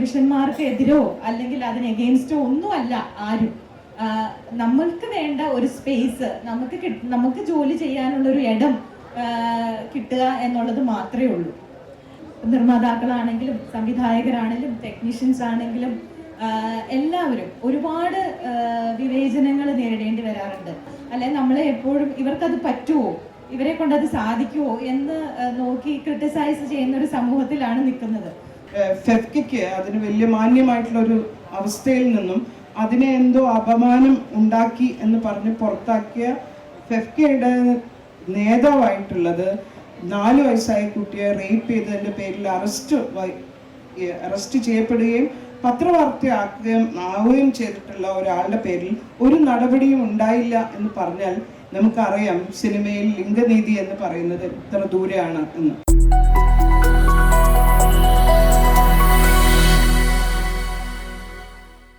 പുരുഷന്മാർക്ക് എതിരോ അല്ലെങ്കിൽ അതിന് എഗെയിൻസ്റ്റോ ഒന്നുമല്ല ആരും. നമ്മൾക്ക് വേണ്ട ഒരു സ്പേസ് നമുക്ക് നമുക്ക് ജോലി ചെയ്യാനുള്ള ഒരു ഇടം കിട്ടുക എന്നുള്ളത് മാത്രമേ ഉള്ളൂ. നിർമ്മാതാക്കളാണെങ്കിലും സംവിധായകരാണെങ്കിലും ടെക്നീഷ്യൻസ് ആണെങ്കിലും എല്ലാവരും ഒരുപാട് വിവേചനങ്ങൾ നേരിടേണ്ടി വരാറുണ്ട്. അല്ലെ നമ്മളെ എപ്പോഴും ഇവർക്കത് പറ്റുമോ ഇവരെ കൊണ്ട് അത് സാധിക്കുമോ എന്ന് നോക്കി ക്രിട്ടിസൈസ് ചെയ്യുന്ന ഒരു സമൂഹത്തിലാണ് നിൽക്കുന്നത്. ഫെഫ്കയ്ക്ക് അതിന് വലിയ മാന്യമായിട്ടുള്ളൊരു അവസ്ഥയിൽ നിന്നും അതിനെ എന്തോ അപമാനം ഉണ്ടാക്കി എന്ന് പറഞ്ഞ് പുറത്താക്കിയ ഫെഫ്കയുടെ നേതാവായിട്ടുള്ളത് നാല് വയസ്സായ കുട്ടിയെ റേപ്പ് ചെയ്തതിന്റെ പേരിൽ അറസ്റ്റ് അറസ്റ്റ് ചെയ്യപ്പെടുകയും പത്രവാർത്തയാക്കുകയും ആവുകയും ചെയ്തിട്ടുള്ള ഒരാളുടെ പേരിൽ ഒരു നടപടിയും ഉണ്ടായില്ല എന്ന് പറഞ്ഞാൽ നമുക്കറിയാം സിനിമയിൽ ലിംഗനീതി എന്ന് പറയുന്നത് എത്ര ദൂരെയാണ് എന്ന്.